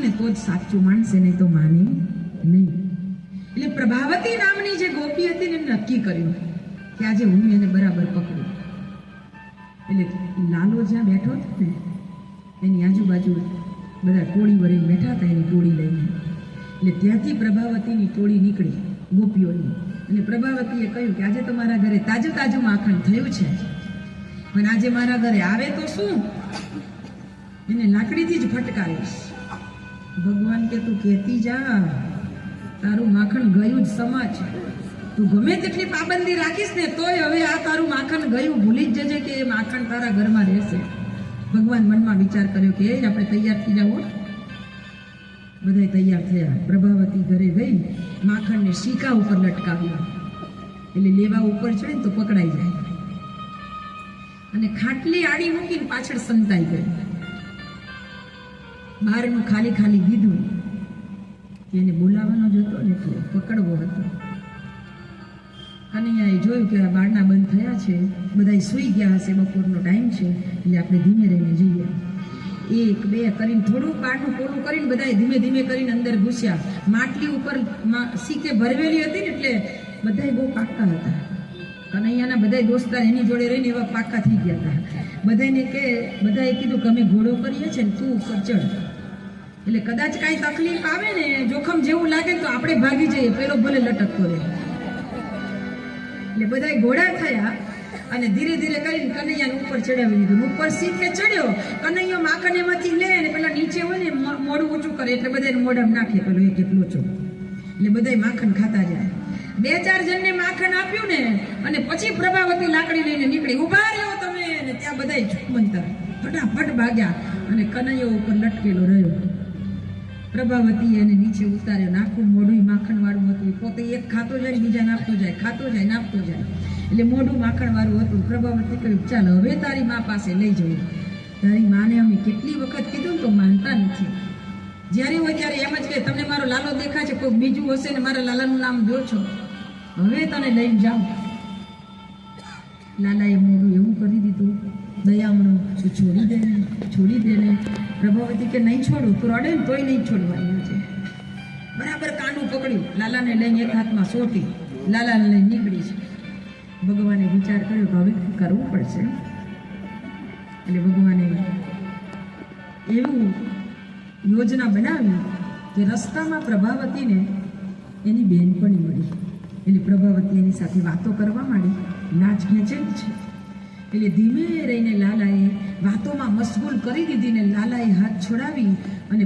ને તો જ સાચું માનશે નહીં તો માને નહીં. એટલે પ્રભાવતી નામની જે ગોપી હતી ને નક્કી કર્યું કે આજે હું એને બરાબર પકડું. એટલે લાલો જ્યાં બેઠો હતો ને, એની આજુબાજુ બધા ટોળી વળી બેઠા હતા, એની ટોળી લઈને. એટલે ત્યાંથી પ્રભાવતીની ટોળી નીકળી ગોપીઓની. અને પ્રભાવતીએ કહ્યું કે આજે તો મારા ઘરે તાજું તાજું માખણ થયું છે. પણ આજે મારા ઘરે આવે તો શું? એને લાકડીથી જ ફટકારીશ. ભગવાન કે તું કહેતી જા. તારું માખણ ગયું જ સમાજ. તું ગમે તેટલી પાબંદી રાખીશ ને તોય હવે આ તારું માખણ ગયું. ભૂલી જ જજે કે એ માખણ તારા ઘરમાં રહેશે. ભગવાન મનમાં વિચાર કર્યો કે એ આપણે તૈયાર થઈ જાવ બધા તૈયાર થયા. પ્રભાવતી ઘરે ગઈ. માખણને શીકા ઉપર લટકાવ્યા. એટલે લેવા ઉપર ચડે ને તો પકડાઈ જાય. અને ખાટલી આડી મૂકીને પાછળ સંતાઈ ગઈ. બહારનું ખાલી ખાલી દીધું એને બોલાવવાનો જ હતો ને એટલે પકડવો હતો. કનૈયાએ જોયું કે આ બારણા બંધ થયા છે. બધા સૂઈ ગયા હશે, બપોરનો ટાઈમ છે, એટલે આપણે ધીમે રહીને જઈએ. એક, બે કરીને થોડું બારનું પોલું કરીને બધા ધીમે ધીમે કરીને અંદર ઘૂસ્યા. માટલી ઉપર સીકે ભરવેલી હતી ને એટલે બધા બહુ પાકતા હતા. કનૈયાના બધા દોસ્તાર એની જોડે રહીને એવા પાકા થઈ ગયા હતા. બધાને કે બધાએ કીધું કે અમે ઘોડો કરીએ છીએ ને તું ચડ એટલે કદાચ કાંઈ તકલીફ આવે ને, જોખમ જેવું લાગે તો આપણે ભાગી જઈએ, પેલો ભલે લટકતો રહે. એટલે બધાએ ઘોડા થયા અને ધીરે ધીરે કરીને કનૈયાને ઉપર ચડાવી દીધું ઉપર સીધે ચડ્યો. કનૈયો માખણ એમાંથી લે અને પેલા નીચે હોય ને મો- મોઢું ઊંચું કરે એટલે બધાને મોઢામાં નાખે પેલો એક એક લોચો. એટલે બધાય માખણ ખાતા જાય. બે ચાર જણને માખણ આપ્યું ને, અને પછી પ્રભાવતી લાકડી લઈને નીકળી. ઊભા રહ્યો તમે અને ત્યાં બધાય ઝુકમંતર ફટાફટ ભાગ્યા અને કનૈયો ઉપર લટકેલો રહ્યો. પ્રભાવતી એને નીચે ઉતાર્યો. નાખું મોઢું માખણ વાળું હતું. પોતે એક ખાતો જાય બીજા નાખતો જાય. ખાતો જાય નાખતો જાય. એટલે મોઢું માખણ વાળું હતું. પ્રભાવતી કહ્યું, ચાલ, હવે તારી મા પાસે લઈ જવું તારી માને અમે કેટલી વખત કીધું તો માનતા નથી. જ્યારે હોય ત્યારે એમ જ કે તમને મારો લાલો દેખાય છે, કોઈ બીજું હશે ને મારા લાલાનું નામ દો છો. હવે તને લઈને જાઉં. લાલાએ મોઢું એવું કરી દીધું, દયામણું તું છોડી દે ને છોડી દે ને. પ્રભાવતી કે નહીં છોડું, તું રડે ને તોય નહીં છોડવાની છે. બરાબર કાંડું પકડ્યું. લાલાને લઈને એક હાથમાં સોટી, લાલાને લઈને નીકળી છે. ભગવાને વિચાર કર્યો કે હવે કરવું પડશે? એટલે ભગવાને એવું યોજના બનાવી કે રસ્તામાં પ્રભાવતીને એની બેનપણી મળી. એટલે પ્રભાવતી એની સાથે વાતો કરવા માંડી. નાચ ખેંચેલ છે. એટલે ધીમે રહીને લાલાએ વાતોમાં મશગુલ કરી દીધી ને લાલાએ હાથ છોડાવી અને